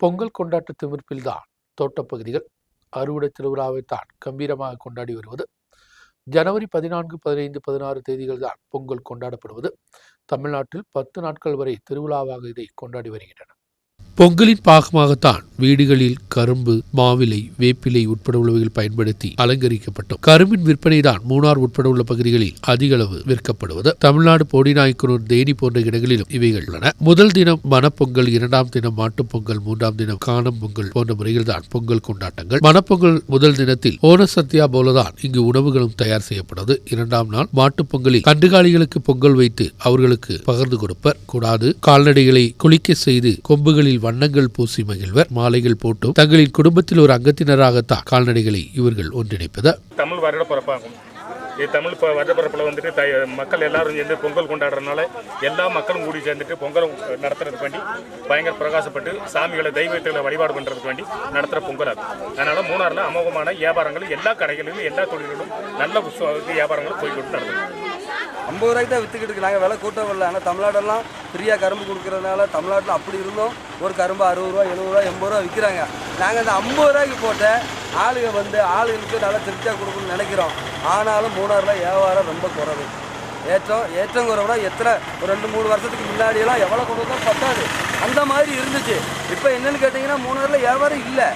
பொங்கல் கொண்டாட்ட திமிர்ப்பில்தான் தோட்டப்பகுதிகள் அறுவடை திருவிழாவை தான் கம்பீரமாக கொண்டாடி வருவது. ஜனவரி பதினான்கு பதினைந்து பதினாறு தேதிகள் தான் பொங்கல் கொண்டாடப்படுவது. தமிழ்நாட்டில் பத்து நாட்கள் வரை திருவிழாவாக இதை கொண்டாடி வருகின்றன. பொங்கலின் பாகமாகத்தான் வீடுகளில் கரும்பு மாவிலை வேப்பிலை உட்பட உள்ளவைகள் பயன்படுத்தி அலங்கரிக்கப்பட்டோம். கரும்பின் விற்பனை தான் மூணார் உட்பட உள்ள பகுதிகளில் அதிக அளவு விற்கப்படுவது. தமிழ்நாடு போடிநாயக்கனூர் தேனி போன்ற இடங்களிலும் இவைகள் உள்ளன. முதல் தினம் மணப்பொங்கல் இரண்டாம் தினம் மாட்டுப்பொங்கல் மூன்றாம் தினம் காணும் பொங்கல் போன்ற முறையில் தான் பொங்கல் கொண்டாட்டங்கள். மணப்பொங்கல் முதல் தினத்தில் ஓன சத்யா போலதான் இங்கு உணவுகளும் தயார் செய்யப்படுது. இரண்டாம் நாள் மாட்டுப்பொங்கலில் கன்றுகாலிகளுக்கு பொங்கல் வைத்து அவர்களுக்கு பகிர்ந்து கொடுப்பர். கூடாது கால்நடைகளை குளிக்க செய்து கொம்புகளில் வண்ணங்கள் பூசி மகிழ்வர். மாலைகள் போட்டும் தங்களின் குடும்பத்தில் ஒரு அங்கத்தினராகத்தான் கால்நடைகளை இவர்கள் ஒன்றிணைப்பது. தமிழ் வருட பிறப்பாகும் தமிழ் இப்போ வருட பிறப்பில் வந்துட்டு த மக்கள் எல்லாரும் சேர்ந்து பொங்கல் கொண்டாடுறதுனால எல்லா மக்களும் கூடி சேர்ந்துட்டு பொங்கல் நடத்துறதுக்கு வேண்டி பயங்கர பிரகாசப்பட்டு சாமிகளை தெய்வங்களை வழிபாடு பண்ணுறதுக்கு வேண்டி நடத்துகிற பொங்கல் அது. அதனால் மூணாறில் அமோகமான வியாபாரங்கள் எல்லா கடைகளிலும் எல்லா தொழில்களும் நல்ல வியாபாரங்களும் போய்கிட்டு நடத்துது ஐம்பது ரூபாய்க்கு தான் விற்றுக்கிட்டு இருக்காங்க. விலை கூட்டம் வரல. ஆனால் தமிழ்நாடெல்லாம் ஃப்ரீயாக கரும்பு கொடுக்கறதுனால தமிழ்நாட்டில் அப்படி இருந்தோம். ஒரு கரும்பு அறுபது ரூபா எழுபது ரூபா எண்பது ரூபா விற்கிறாங்க நாங்கள் அந்த ஐம்பது ரூபாய்க்கு போட்ட ஆளுங்க வந்து ஆளுங்களுக்கு நல்லா திருப்தியாக கொடுக்கணும்னு நினைக்கிறோம். ஆனாலும் மூணாறில் வியாபாரம் ரொம்ப குறைவு. ஏற்றம் ஏற்றம் குறைவுனா எத்தனை ஒரு ரெண்டு மூணு வருஷத்துக்கு முன்னாடியெல்லாம் எவ்வளோ வந்தால் பத்தாது. அந்த மாதிரி இருந்துச்சு. இப்போ என்னன்னு கேட்டிங்கன்னா மூணாறில் வியாபாரம் இல்லை.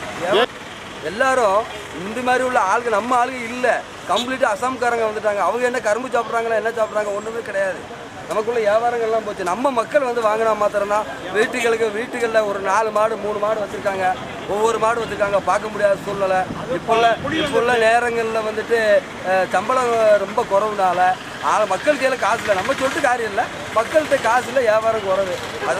எல்லாரும் இந்த மாதிரி உள்ள ஆளுங்க நம்ம ஆளுங்க இல்லை. கம்ப்ளீட்டாக அசாம்காரங்க வந்துட்டாங்க. அவங்க என்ன கரும்பு சாப்பிட்றாங்களா என்ன சாப்பிட்றாங்க ஒன்றுமே கிடையாது. நமக்குள்ள வியாபாரங்கள்லாம் போச்சு. நம்ம மக்கள் வந்து வாங்கினா மாத்திரம்னா வீட்டுகளுக்கு வீட்டுகளில் ஒரு நாலு மாடு மூணு மாடு வச்சுருக்காங்க. ஒவ்வொரு மாடு வச்சுருக்காங்க. பார்க்க முடியாத சூழ்நிலை. இப்போல்ல இப்போ நேரங்களில் வந்துட்டு சம்பளம் ரொம்ப குறவுனால ஆனால் மக்கள் கையில் காசு இல்லை. நம்ம சொல்லிட்டு காரியம் இல்லை. மக்கள்கிட்ட காசு இல்லை வியாபாரம் குறைவு. அது